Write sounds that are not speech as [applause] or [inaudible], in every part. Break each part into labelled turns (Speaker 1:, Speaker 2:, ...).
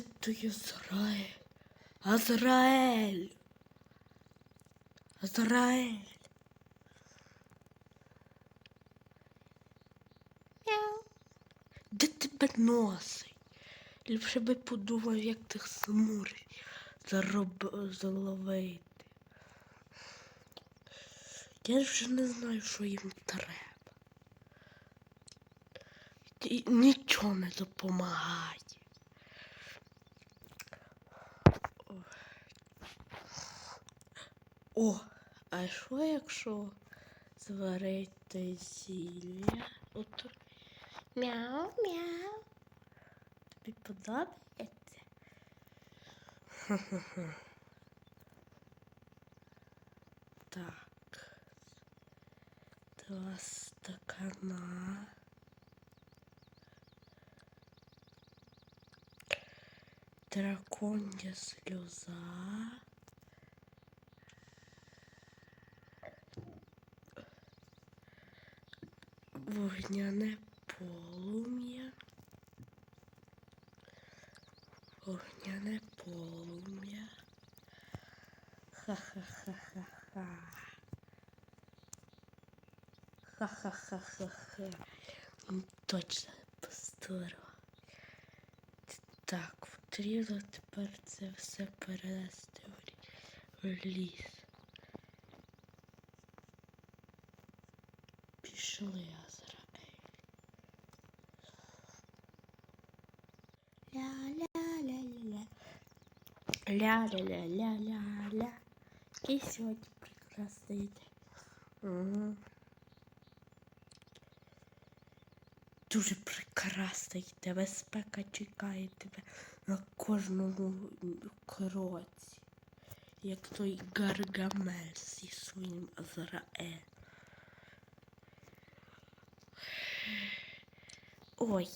Speaker 1: ти той Ізраїль? Азраель. Мяу. Де тебе носить? Ліпше би подумав, як тих смурів зароб... заловити. Я вже не знаю, що їм треба. І нічого не допомагає. О, а що якщо зварити зілля? От мяу, мяу. Тобі подобається? Так. Два стакана. Драконья сльоза. Вогняне полум'я. Вогняне полум'я. Ха-ха-ха-ха-ха. Ха-ха-ха-ха-ха. Ну, Точно здорово. Так, потрібно тепер це все перенести в лі- в ліс. Пішли, Азраель. Ля-ля-ля-ля-ля-ля. Який сьогодні прекрасний день. Дуже прекрасний тебе спека чекає тебе на кожному кроці. Як той Гаргамель зі своїм Азраель. Ой,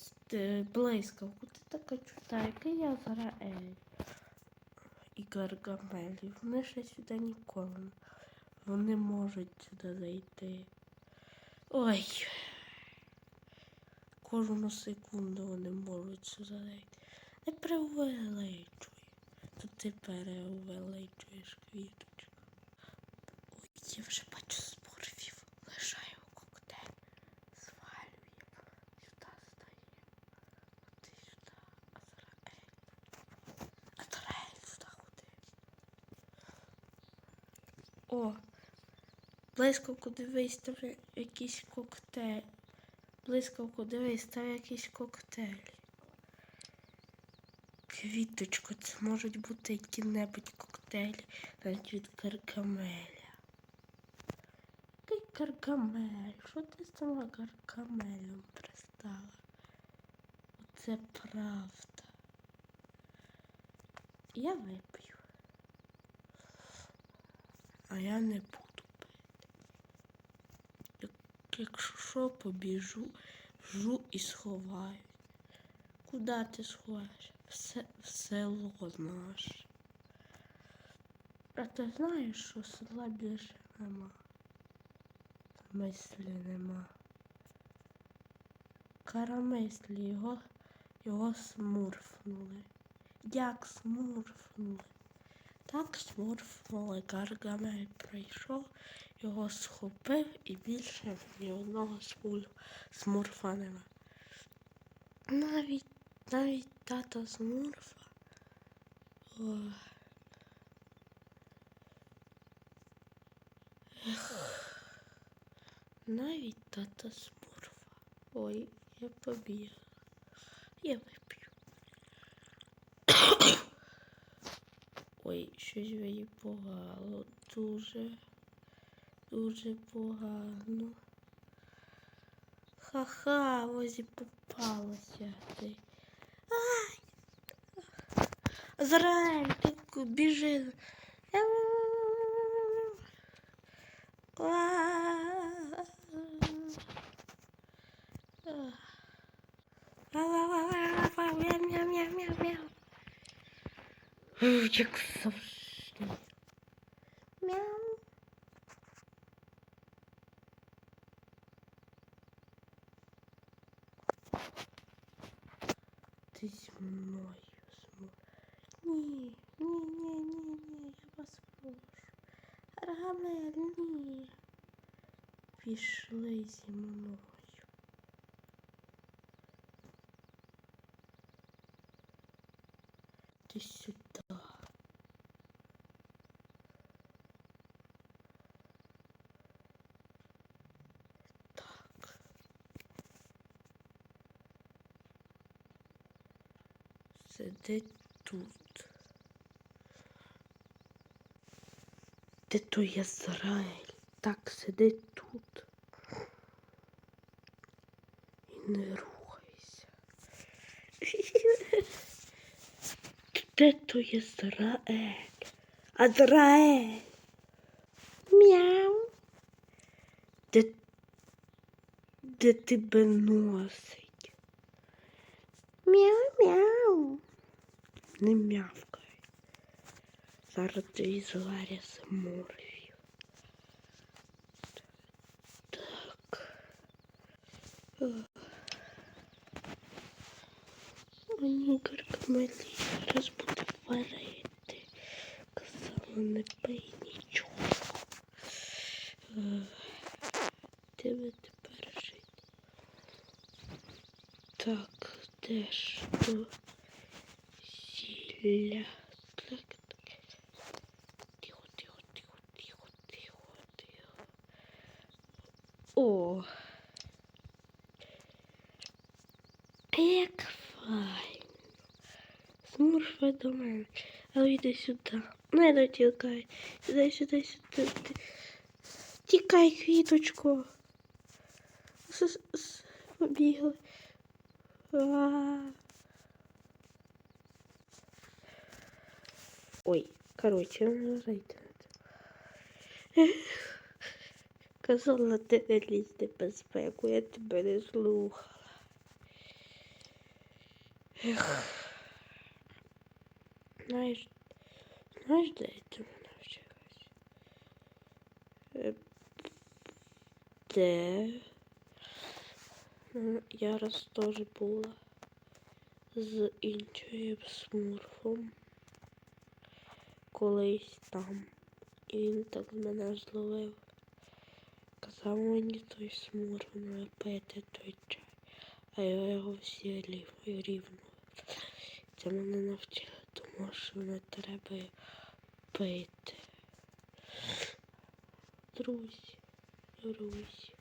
Speaker 1: блискавку, ти така чута, який я Азраель. І Вони ще сюди ніколи. Вони можуть сюди зайти. Ой. Кожну секунду вони можуть сюди зайти. Не преувеличуй. То ти переувеличуєш квіточку. Ой, я вже бачу спорвів. Лишаю коктейль. Звалюємо. Сюди стаємо. Ти сюди. Азраель. Азраель сюди ходи. О, блискавку дивись, там якийсь коктейль. Блискавку дивись, там якийсь коктейль. Квіточко, це можуть бути які-небудь коктейлі навіть від каркамеля. Який каркамель? Що ти тим каркамелем пристала? Оце правда. Я вип'ю. А я не буду пити. Як, якщо що, побіжу, жу і сховаю. Куда ти сховаєш? В, се- в село наше. А ти знаєш, що села більше нема? Мислі нема. Карамислі його, його смурфнули. Як смурфнули? Так смурфнули. Гаргамель прийшов, його схопив і більше ні одного смурфа нема. Навіть навіть тата Смурфа. Навіть тата Смурфа. Ой, я побіг. Я вип'ю. Ой, щось мені погано. Дуже, дуже погано. Ха-ха, ось і попалася ти. Ай! Азраель, ти ку- біжи. Як завжди. Мяу. Ты зі мною зму. не, не, не, ні, ні, я вас прошу. Аргамель, ні. Пішли зі. Сиди тут. Де то Ізраїль? Так, сиди тут. І не рухайся. [laughs] Де то Ізраїль? Азраїль. Мяу. Де, де тебе носить? Мяу-мяу. Не мявкай. Зараз ти зваря заморфів. Так. Мені Гаргамелі зараз буде варити. Казала, не пий нічого. Е, Де ви тепер жити? Так, де ж то зілля? Так, так. Тихо, тихо, тихо, тихо, тихо, тихо. О. Як файно. Смурфи до мене. А йди сюди. Не дотікай. Сюди, сюди, сюди. Ти- Тікай, квіточко. С- с- с- Побігли. А. Ой, короче, не зайти на це. Казала, ти не лізь в безпеку, я тебе не слухала. Ех. Знаєш, знаєш, де я цьому навчилась? Е, Де? Ну, Я раз теж була з іншим смурфом. Колись там. І він так мене зловив. Казав мені той смурф не пити той чай. А я його всі рів- рівно. Це мене навчило, тому що не треба пити. Друзі, друзі.